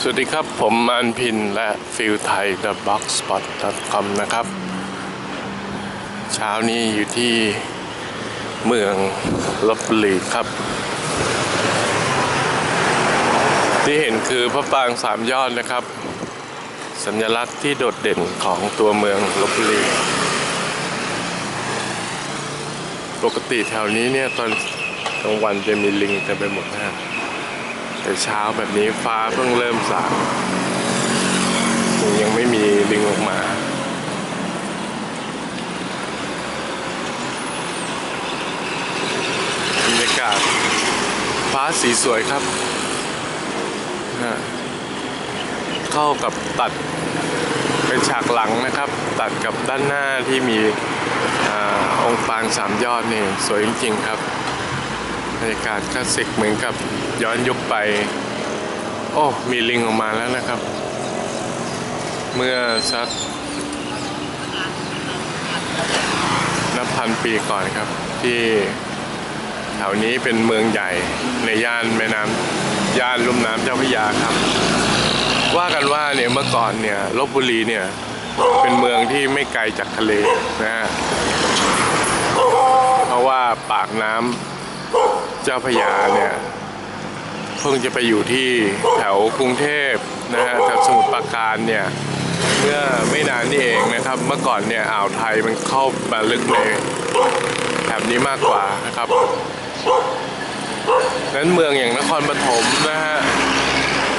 สวัสดีครับ ผมอันพินและฟิลไทย The Box Spot com นะครับ เช้านี้อยู่ที่เมืองลบบุรีครับ ที่เห็นคือพระปรางสามยอดนะครับ สัญลักษณ์ที่โดดเด่นของตัวเมืองลบบุรี ปกติแถวนี้เนี่ยตอนกลางวันจะมีลิงเต็มไปหมดนะฮะ แต่เช้าแบบนี้ฟ้าเพิ่งเริ่มสางยังไม่มีลิงออกมาบรรยากาศฟ้าสีสวยครับ เข้ากับตัดเป็นฉากหลังนะครับ ตัดกับด้านหน้าที่มีอองค์ปางสามยอดนี่ สวยจริง ๆ ครับ บรรยากาศคลาสสิกเหมือนกับย้อนยุคไป โอ้ มีลิงออกมาแล้วนะครับ เมื่อสักนับพันปีก่อนครับ ที่แถวนี้เป็นเมืองใหญ่ในย่านแม่น้ำย่านลุ่มน้ำเจ้าพระยาครับ ว่ากันว่าเนี่ยเมื่อก่อนเนี่ยลบบุรีเนี่ยเป็นเมืองที่ไม่ไกลจากทะเลนะฮะเพราะว่าปากน้ำ เจ้าพระยาเนี่ยเพิ่งจะไปอยู่ที่แถวกรุงเทพนะฮะแถวสมุทรปราการเนี่ยเมื่อไม่นานนี่เองนะครับ เมื่อก่อนเนี่ยอ่าวไทยมันเข้ามาลึกในแถบนี้มากกว่านะครับนั้นเมืองอย่างนครปฐมนะฮะ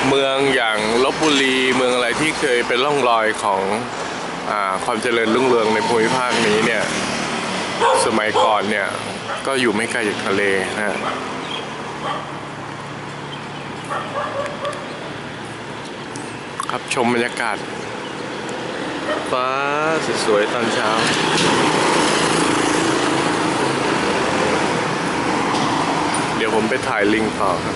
เมืองอย่างลบบุรีเมืองอะไรที่เคยเป็นร่องรอยของอความเจริญรุ่งเรืองในภูมิภาคนี้เนี่ย สมัยก่อนเนี่ย ก็อยู่ไม่ไกลจากทะเลนะฮะครับชมบรรยากาศ ฟ้าสวยๆตอนเช้า เดี๋ยวผมไปถ่ายลิงต่อครับ